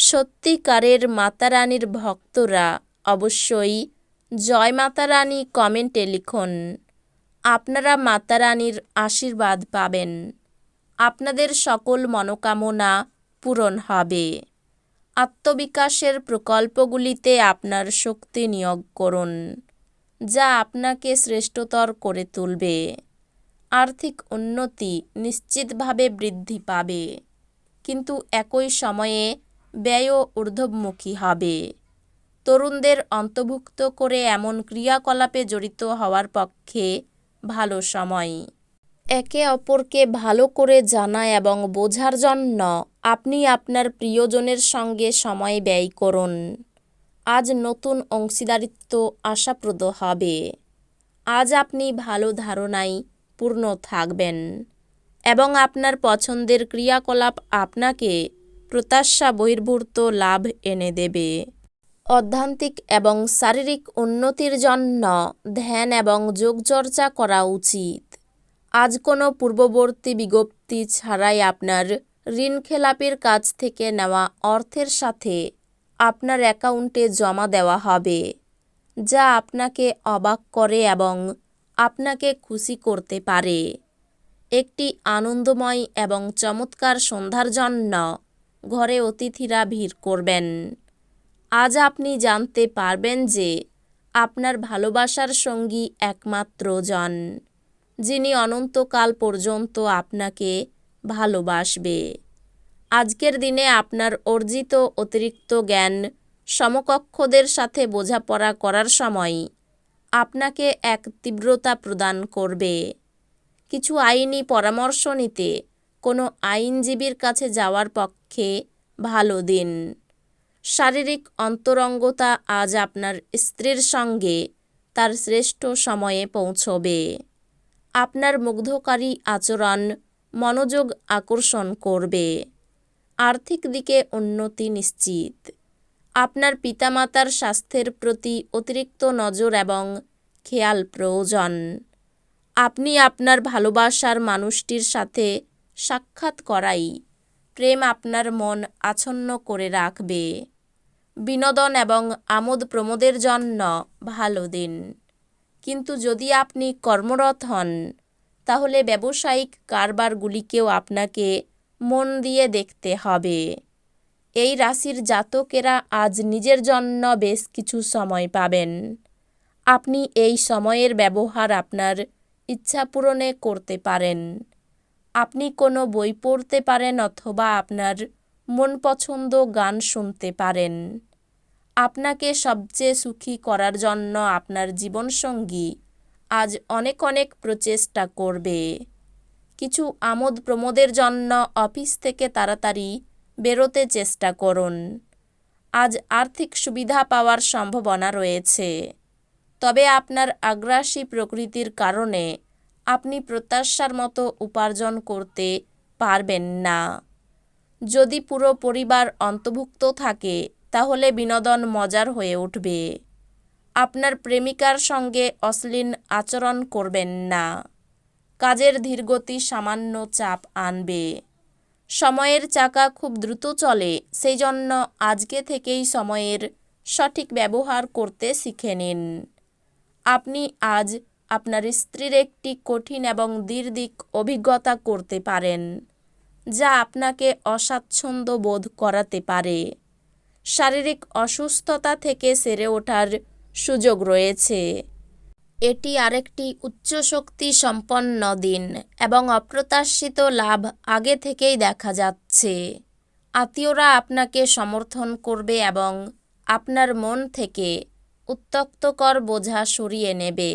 সত্যিকারের মাতারানীর ভক্তরা অবশ্যই জয় মাতারানী কমেন্টে লিখুন। আপনারা মাতারানীর আশীর্বাদ পাবেন। আপনাদের সকল মনোকামনা পূরণ হবে। আত্মবিকাশের প্রকল্পগুলিতে আপনার শক্তি নিয়োগ করুন, যা আপনাকে শ্রেষ্ঠতর করে তুলবে। আর্থিক উন্নতি নিশ্চিতভাবে বৃদ্ধি পাবে। কিন্তু একই সময়ে ব্যয়ও ঊর্ধ্বমুখী হবে। তরুণদের অন্তর্ভুক্ত করে এমন ক্রিয়াকলাপে জড়িত হওয়ার পক্ষে ভালো সময়। একে অপরকে ভালো করে জানা এবং বোঝার জন্য আপনি আপনার প্রিয়জনের সঙ্গে সময় ব্যয় করুন। আজ নতুন অংশীদারিত্ব আশাপ্রদ হবে। আজ আপনি ভালো ধারণায় পূর্ণ থাকবেন এবং আপনার পছন্দের ক্রিয়াকলাপ আপনাকে প্রত্যাশা বহির্ভূত লাভ এনে দেবে। অধ্যান্তিক এবং শারীরিক উন্নতির জন্য ধ্যান এবং যোগচর্চা করা উচিত। আজ কোনো পূর্ববর্তী বিজ্ঞপ্তি ছাড়াই আপনার ঋণ খেলাপির কাছ থেকে নেওয়া অর্থের সাথে আপনার অ্যাকাউন্টে জমা দেওয়া হবে, যা আপনাকে অবাক করে এবং আপনাকে খুশি করতে পারে। একটি আনন্দময় এবং চমৎকার সন্ধ্যার জন্য ঘরে অতিথিরা ভিড় করবেন। আজ আপনি জানতে পারবেন যে আপনার ভালোবাসার সঙ্গী একমাত্র জন, যিনি অনন্তকাল পর্যন্ত আপনাকে ভালোবাসবে। আজকের দিনে আপনার অর্জিত অতিরিক্ত জ্ঞান সমকক্ষদের সাথে বোঝাপড়া করার সময় আপনাকে এক তীব্রতা প্রদান করবে। কিছু আইনি পরামর্শ নিতে কোনো আইনজীবীর কাছে যাওয়ার পক্ষে ভালো দিন। শারীরিক অন্তরঙ্গতা আজ আপনার স্ত্রীর সঙ্গে তার শ্রেষ্ঠ সময়ে পৌঁছবে। আপনার মুগ্ধকারী আচরণ মনোযোগ আকর্ষণ করবে। আর্থিক দিকে উন্নতি নিশ্চিত। আপনার পিতামাতার স্বাস্থ্যের প্রতি অতিরিক্ত নজর এবং খেয়াল প্রয়োজন। আপনি আপনার ভালোবাসার মানুষটির সাথে সাক্ষাৎ করাই। প্রেম আপনার মন আচ্ছন্ন করে রাখবে। বিনোদন এবং আমোদ প্রমোদের জন্য ভালো দিন। কিন্তু যদি আপনি কর্মরত হন, তাহলে ব্যবসায়িক কারবারগুলিকেও আপনাকে মন দিয়ে দেখতে হবে। এই রাশির জাতকেরা আজ নিজের জন্য বেশ কিছু সময় পাবেন। আপনি এই সময়ের ব্যবহার আপনার ইচ্ছা পূরণে করতে পারেন। আপনি কোনো বই পড়তে পারেন অথবা আপনার মন পছন্দ গান শুনতে পারেন। আপনাকে সবচেয়ে সুখী করার জন্য আপনার জীবনসঙ্গী আজ অনেক অনেক প্রচেষ্টা করবে। কিছু আমোদ প্রমোদের জন্য অফিস থেকে তাড়াতাড়ি বেরোতে চেষ্টা করুন। আজ আর্থিক সুবিধা পাওয়ার সম্ভাবনা রয়েছে। তবে আপনার আগ্রাসী প্রকৃতির কারণে আপনি প্রত্যাশার মতো উপার্জন করতে পারবেন না। যদি পুরো পরিবার অন্তর্ভুক্ত থাকে, তাহলে বিনোদন মজার হয়ে উঠবে। আপনার প্রেমিকার সঙ্গে অশ্লীল আচরণ করবেন না। কাজের ধীরগতি সামান্য চাপ আনবে। সময়ের চাকা খুব দ্রুত চলে সেই জন্য আজকে থেকেই সময়ের সঠিক ব্যবহার করতে শিখে নিন। আপনি আজ আপনার স্ত্রীর একটি কঠিন এবং দীর্ঘিক অভিজ্ঞতা করতে পারেন, যা আপনাকে অস্বাচ্ছন্দ্য বোধ করাতে পারে। শারীরিক অসুস্থতা থেকে সেরে ওঠার সুযোগ রয়েছে। এটি আরেকটি উচ্চ শক্তি সম্পন্ন দিন এবং অপ্রত্যাশিত লাভ আগে থেকেই দেখা যাচ্ছে। আত্মীয়রা আপনাকে সমর্থন করবে এবং আপনার মন থেকে উত্তক্তকর বোঝা সরিয়ে নেবে।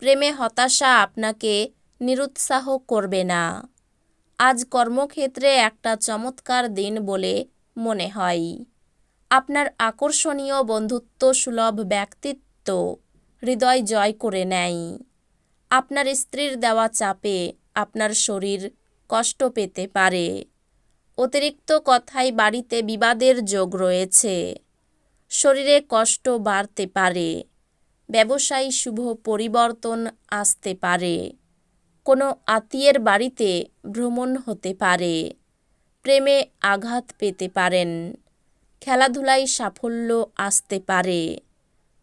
প্রেমে হতাশা আপনাকে নিরুৎসাহ করবে না। আজ কর্মক্ষেত্রে একটা চমৎকার দিন বলে মনে হয়। আপনার আকর্ষণীয় বন্ধুত্ব সুলভ ব্যক্তিত্ব হৃদয় জয় করে নেয়। আপনার স্ত্রীর দেওয়া চাপে আপনার শরীর কষ্ট পেতে পারে। অতিরিক্ত কথায় বাড়িতে বিবাদের যোগ রয়েছে। শরীরে কষ্ট বাড়তে পারে। ব্যবসায়ী শুভ পরিবর্তন আসতে পারে। কোনো আত্মীয়ের বাড়িতে ভ্রমণ হতে পারে। প্রেমে আঘাত পেতে পারেন। খেলাধুলায় সাফল্য আসতে পারে।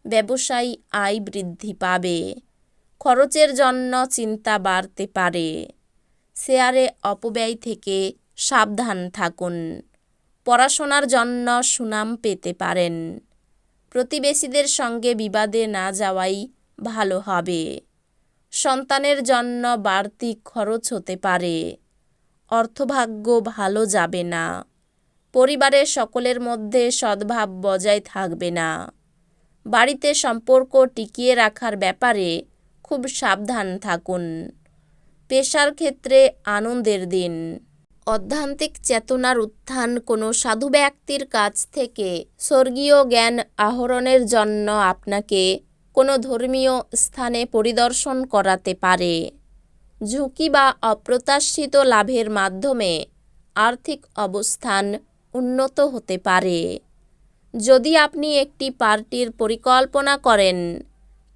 ব্যবসায়ী আয় বৃদ্ধি পাবে। খরচের জন্য চিন্তা বাড়তে পারে। শেয়ারে অপব্যয় থেকে সাবধান থাকুন। পড়াশোনার জন্য সুনাম পেতে পারেন। প্রতিবেশীদের সঙ্গে বিবাদে না যাওয়াই ভালো হবে। সন্তানের জন্য বাড়তি খরচ হতে পারে। অর্থভাগ্য ভালো যাবে না। পরিবারের সকলের মধ্যে সদ্ভাব বজায় থাকবে না। বাড়িতে সম্পর্ক টিকিয়ে রাখার ব্যাপারে খুব সাবধান থাকুন। পেশার ক্ষেত্রে আনন্দের দিন। অধ্যান্তিক চেতনার উত্থান কোনো সাধু ব্যক্তির কাছ থেকে স্বর্গীয় জ্ঞান আহরণের জন্য আপনাকে কোনো ধর্মীয় স্থানে পরিদর্শন করাতে পারে। ঝুঁকি বা অপ্রত্যাশিত লাভের মাধ্যমে আর্থিক অবস্থান উন্নত হতে পারে। যদি আপনি একটি পার্টির পরিকল্পনা করেন,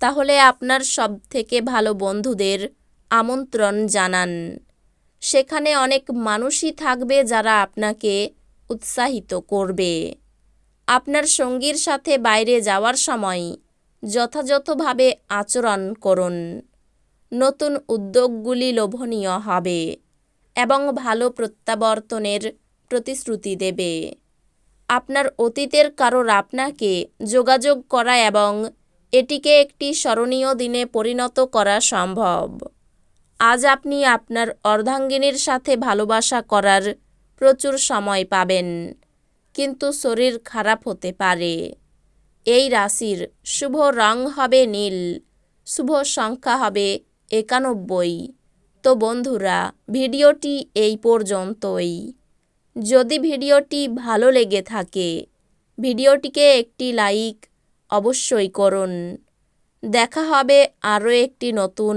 তাহলে আপনার সবথেকে ভালো বন্ধুদের আমন্ত্রণ জানান। সেখানে অনেক মানুষই থাকবে যারা আপনাকে উৎসাহিত করবে। আপনার সঙ্গীর সাথে বাইরে যাওয়ার সময় যথাযথভাবে আচরণ করুন। নতুন উদ্যোগগুলি লোভনীয় হবে এবং ভালো প্রত্যাবর্তনের প্রতিশ্রুতি দেবে। আপনার অতীতের কারোর আপনাকে যোগাযোগ করা এবং এটিকে একটি স্মরণীয় দিনে পরিণত করা সম্ভব। আজ আপনি আপনার অর্ধাঙ্গিনীর সাথে ভালোবাসা করার প্রচুর সময় পাবেন। কিন্তু শরীর খারাপ হতে পারে। এই রাশির শুভ রং হবে নীল, শুভ সংখ্যা হবে একানব্বই। তো বন্ধুরা, ভিডিওটি এই পর্যন্তই। যদি ভিডিওটি ভালো লেগে থাকে, ভিডিওটিকে একটি লাইক অবশ্যই করুন। দেখা হবে আরও একটি নতুন